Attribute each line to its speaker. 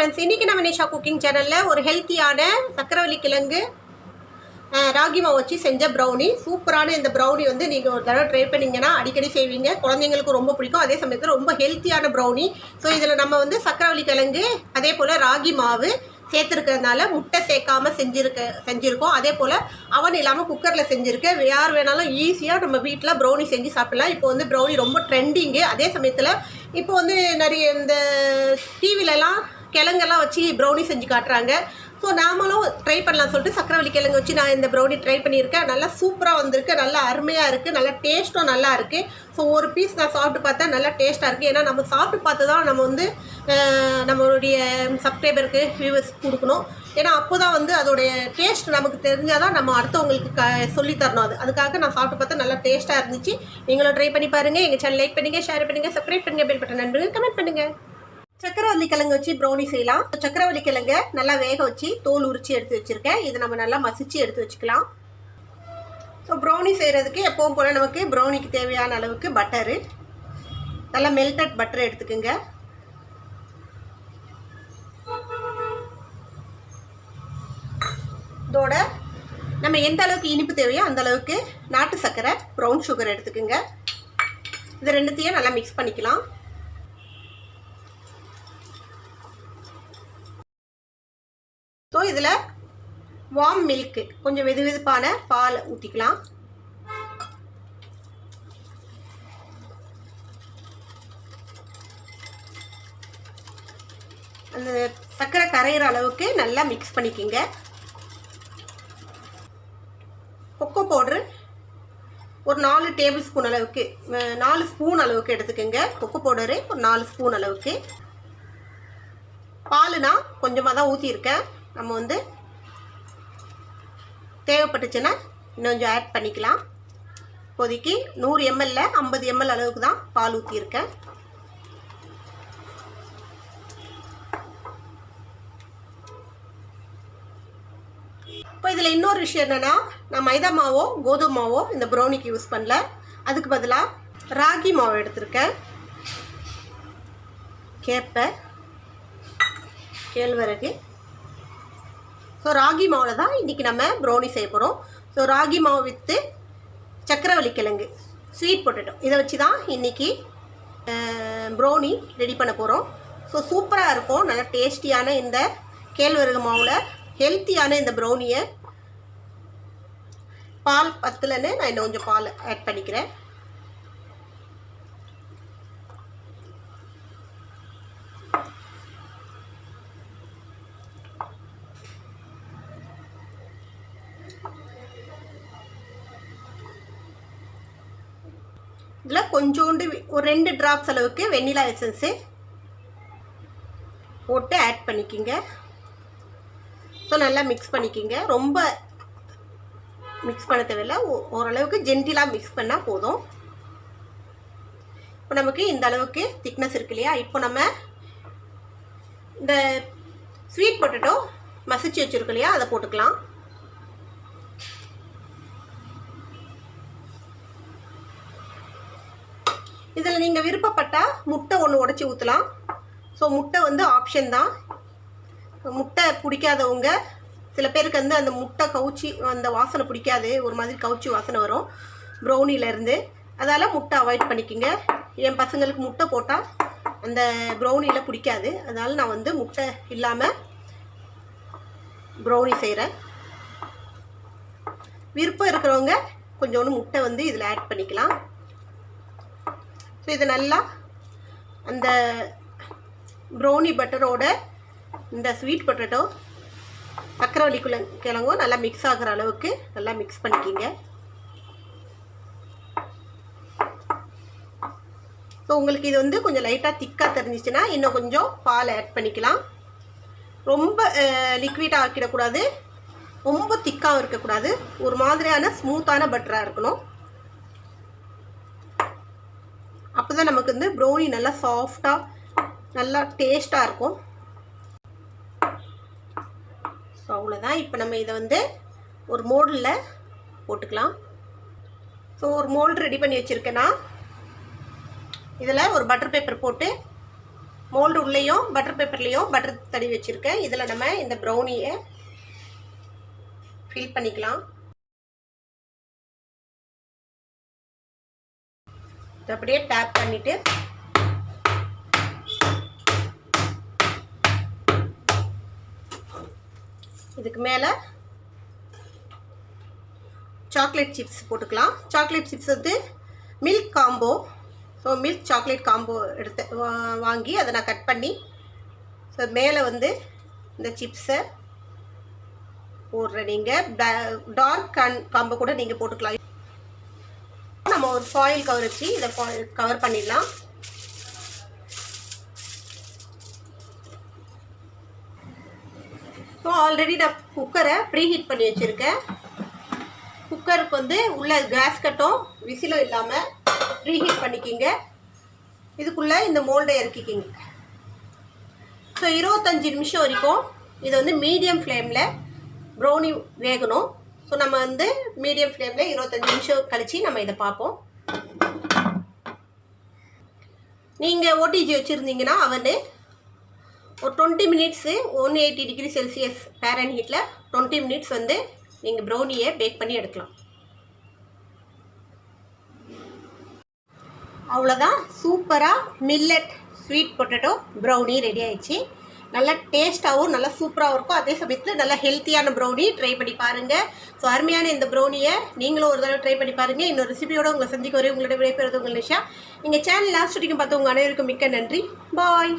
Speaker 1: Friends இன்றைக்கி நம்ம Nisha cooking சேனலில் ஒரு ஹெல்த்தியான சக்கரவள்ளி கிழங்கு ராகி மாவு வச்சு செஞ்ச ப்ரௌனி சூப்பரான இந்த ப்ரௌனி வந்து நீங்கள் ஒரு தடவை ட்ரை பண்ணீங்கன்னா அடிக்கடி செய்வீங்க. குழந்தைங்களுக்கு ரொம்ப பிடிக்கும். அதே சமயத்தில் ரொம்ப ஹெல்த்தியான ப்ரௌனி ஸோ இதில் நம்ம வந்து சக்கரவள்ளி கிழங்கு அதே போல் ராகி மாவு சேர்த்துருக்கிறதுனால முட்டை சேர்க்காம செஞ்சுருக்க செஞ்சுருக்கோம். அதே போல் அவன் இல்லாமல் குக்கரில் செஞ்சுருக்கேன் யார் வேணாலும் ஈஸியாக நம்ம வீட்டில் ப்ரௌனி செஞ்சு சாப்பிடலாம். இப்போ வந்து ப்ரௌனி ரொம்ப ட்ரெண்டிங்கு அதே சமயத்தில் இப்போ வந்து நிறைய இந்த டிவிலலாம் கிழங்கெல்லாம் வச்சு ப்ரௌனி செஞ்சு காட்டுறாங்க. ஸோ நாமளும் ட்ரை பண்ணலாம் சொல்லிட்டு சக்கரவள்ளி கிழங்கு வச்சு நான் இந்த ப்ரௌனி ட்ரை பண்ணியிருக்கேன். நல்லா சூப்பராக வந்திருக்கு நல்லா அருமையாக இருக்குது நல்லா டேஸ்ட்டும் நல்லா இருக்குது ஸோ ஒரு பீஸ் நான் சாப்பிட்டு பார்த்தா நல்லா டேஸ்ட்டாக இருக்குது ஏன்னா நம்ம சாப்பிட்டு பார்த்து தான் நம்ம வந்து நம்மளுடைய சப்ஸ்கிரைபருக்கு வியூவர்ஸ் கொடுக்கணும். ஏன்னா அப்போ தான் வந்து அதோடைய டேஸ்ட் நமக்கு தெரிஞ்சால் தான் நம்ம அடுத்தவங்களுக்கு க சொல்லித்தரணும் அது. அதுக்காக நான் சாப்பிட்டு பார்த்தா நல்லா டேஸ்ட்டாக இருந்துச்சு. நீங்களும் ட்ரை பண்ணி பாருங்கள் எங்கள் சேனல் லைக் பண்ணுங்கள் ஷேர் பண்ணுங்கள் சப்ஸ்கிரைப் பண்ணுங்கள் பெல் பட்டன் நண்பர்கள் கமெண்ட் பண்ணுங்கள் சக்கரவள்ளி கிழங்கு வச்சு ப்ரௌனி செய்யலாம். சக்கரவள்ளி கிழங்க நல்லா வேக வச்சு தோல் உரிச்சு எடுத்து வச்சுருக்கேன். இதை நம்ம நல்லா மசிச்சு எடுத்து வச்சுக்கலாம். ஸோ ப்ரௌனி செய்கிறதுக்கு எப்பவும் போல் நமக்கு ப்ரௌனிக்கு தேவையான அளவுக்கு பட்டரு நல்லா மெல்டட் பட்டர் எடுத்துக்கோங்க. இதோட நம்ம எந்த அளவுக்கு இனிப்பு தேவையோ அந்த அளவுக்கு நாட்டு சர்க்கரை ப்ரௌன் சுகர் எடுத்துக்கோங்க. இது ரெண்டுத்தையும் நல்லா மிக்ஸ் பண்ணிக்கலாம். ஸோ இதில் வார்ம் மில்க்கு கொஞ்சம் வெது வெதுப்பான பால் ஊற்றிக்கலாம் அந்த சர்க்கரை கரையிற அளவுக்கு நல்லா மிக்ஸ் பண்ணிக்கோங்க. கொக்கோ பவுட்ரு ஒரு நாலு டேபிள் ஸ்பூன் அளவுக்கு நாலு ஸ்பூன் அளவுக்கு எடுத்துக்கோங்க. கொக்கோ பவுடரு ஒரு நாலு ஸ்பூன் அளவுக்கு. பாலுனா கொஞ்சமாக தான் ஊற்றியிருக்கேன் நம்ம வந்து தேவைப்பட்டுச்சுன்னா இன்னும் கொஞ்சம் ஆட் பண்ணிக்கலாம். இப்போதைக்கு நூறு எம்எல்ல ஐம்பது எம்எல் அளவுக்கு தான் பால் ஊற்றியிருக்கேன் இப்போ இதில் இன்னொரு விஷயம் என்னென்னா நான் மைதா மாவோ கோதுமை மாவோ இந்த ப்ரௌனிக்கு யூஸ் பண்ணல. அதுக்கு பதிலாக ராகி மாவு எடுத்திருக்கேன். கேப்பை கேழ்வரகு ஸோ ராகி மாவில் தான் இன்றைக்கி நம்ம ப்ரௌனி செய்ய போகிறோம் ஸோ ராகி மாவு வித்து சக்கரவள்ளி கிழங்கு ஸ்வீட் பொட்டேட்டோ இதை வச்சு தான் இன்றைக்கி ப்ரௌனி ரெடி பண்ண போகிறோம் ஸோ சூப்பராக இருக்கும். நல்லா டேஸ்டியான இந்த கேழ்வரகு மாவில் ஹெல்த்தியான இந்த ப்ரௌனியை பால் பத்தலன்னு நான் இன்னும் கொஞ்சம் பால் ஆட் பண்ணிக்கிறேன். இதில் கொஞ்சோண்டு ஒரு ரெண்டு ட்ராப்ஸ் அளவுக்கு வெண்ணிலா எசன்ஸு போட்டு ஆட் பண்ணிக்கிங்க. ஸோ நல்லா மிக்ஸ் பண்ணிக்கிங்க. ரொம்ப மிக்ஸ் பண்ண தேவையில்ல. ஓ- ஓரளவுக்கு ஜென்டிலாக மிக்ஸ் பண்ணால் போதும். இப்போ நமக்கு இந்த அளவுக்கு திக்னஸ் இருக்கு இல்லையா? இப்போ நம்ம இந்த ஸ்வீட் பொட்டேட்டோ மசிச்சு வச்சுருக்கோம் இல்லையா? அதை போட்டுக்கலாம். இதில் நீங்கள் விருப்பப்பட்டால் முட்டை ஒன்று உடச்சி ஊற்றலாம். ஸோ முட்டை வந்து ஆப்ஷன் தான். முட்டை பிடிக்காதவங்க சில பேருக்கு வந்து அந்த முட்டை கவுச்சி அந்த வாசனை பிடிக்காது. ஒரு மாதிரி கவுச்சி வாசனை வரும். ப்ரௌனிலேருந்து அதால் முட்டை அவாய்ட் பண்ணிக்கோங்க. என் பசங்களுக்கு முட்டை போட்டால் அந்த ப்ரௌனியில் பிடிக்காது. அதனால் நான் வந்து முட்டை இல்லாமல் ப்ரௌனி செய்கிறேன் விருப்பம் இருக்கிறவங்க கொஞ்சோண்டு முட்டை வந்து இதில் ஆட் பண்ணிக்கலாம். ஸோ இது நல்லா அந்த ப்ரௌனி பட்டரோட இந்த ஸ்வீட் பொட்டேட்டோ சக்கரவள்ளி குல கிழங்கும் நல்லா மிக்ஸ் ஆகுற அளவுக்கு நல்லா மிக்ஸ் பண்ணிக்கிங்க. ஸோ உங்களுக்கு இது வந்து கொஞ்சம் லைட்டாக திக்காக தெரிஞ்சிச்சுன்னா இன்னும் கொஞ்சம் பால் ஆட் பண்ணிக்கலாம். ரொம்ப லிக்விடாக ஆக்கிடக்கூடாது. ரொம்ப திக்காகவும் இருக்கக்கூடாது. ஒரு மாதிரியான ஸ்மூத்தான பட்டராக இருக்கணும். அப்போ தான் நமக்கு வந்து ப்ரௌனி நல்லா சாஃப்டாக நல்லா டேஸ்ட்டாக இருக்கும். ஸோ அவ்வளோதான் இப்போ நம்ம இதை வந்து ஒரு மோல்டில் போட்டுக்கலாம். ஸோ ஒரு மோல்டு ரெடி பண்ணி வச்சுருக்கேன்னா இதில் ஒரு பட்டர் பேப்பர் போட்டு மோல்டு உள்ளேயும் பட்டர் பேப்பர்லேயும் பட்டர் தடி வச்சுருக்கேன். இதில் நம்ம இந்த ப்ரௌனியை ஃபில் பண்ணிக்கலாம். அப்படியே டேப் பண்ணிவிட்டு இதுக்கு மேலே சாக்லேட் சிப்ஸ் போட்டுக்கலாம். சாக்லேட் சிப்ஸ் வந்து milk combo so milk chocolate combo எடுத்து வாங்கி அதை நான் கட் பண்ணி ஸோ மேலே வந்து இந்த சிப்ஸை போடுற நீங்கள் டார்க் காம்போ கூட நீங்கள் போட்டுக்கலாம். ஒரு ஃபாயில் கவர் வச்சு இதை கவர் பண்ணிடலாம். ஸோ ஆல்ரெடி நான் குக்கரை ப்ரீ ஹீட் பண்ணி வச்சுருக்கேன். குக்கருக்கு வந்து உள்ள கேஸ் கட்டும் விசிலும் இல்லாமல் ப்ரீ ஹீட் பண்ணிக்கிங்க. இதுக்குள்ளே இந்த மோல்டை இறக்கிக்கிங்க. ஸோ இருபத்தஞ்சி நிமிஷம் வரைக்கும் இதை வந்து மீடியம் ஃப்ளேமில் ப்ரௌனி வேகணும். ஸோ நம்ம வந்து மீடியம் ஃப்ளேமில் இருபத்தஞ்சி நிமிஷம் கழித்து நம்ம இதை பார்ப்போம். நீங்கள் ஓடிஜி வச்சுருந்தீங்கன்னா அவனு ஒரு twenty minutes one eighty degree Celsius பேரன் ஹீட்டில் டுவெண்ட்டி மினிட்ஸ் வந்து நீங்கள் ப்ரௌனியை பேக் பண்ணி எடுக்கலாம். அவ்வளோதான் சூப்பராக millet sweet potato brownie ready ஆயிடுச்சு. நல்லா டேஸ்ட்டாகவும் நல்லா சூப்பராகவும் இருக்கும். அதே சமயத்தில் நல்லா ஹெல்த்தியான ப்ரௌனி ட்ரை பண்ணி பாருங்கள் ஸோ அருமையான இந்த ப்ரௌனியை நீங்களும் ஒரு தடவை ட்ரை பண்ணி பாருங்கள் இன்னொரு ரெசிபியோட உங்களை சந்திக்க வரையும் உங்களோட விடைபெறுவது உங்கள் நிஷா. நீங்கள் சேனல் லாஸ்ட் வரைக்கும் பார்த்து உங்கள் அனைவருக்கும் மிக்க நன்றி. பாய்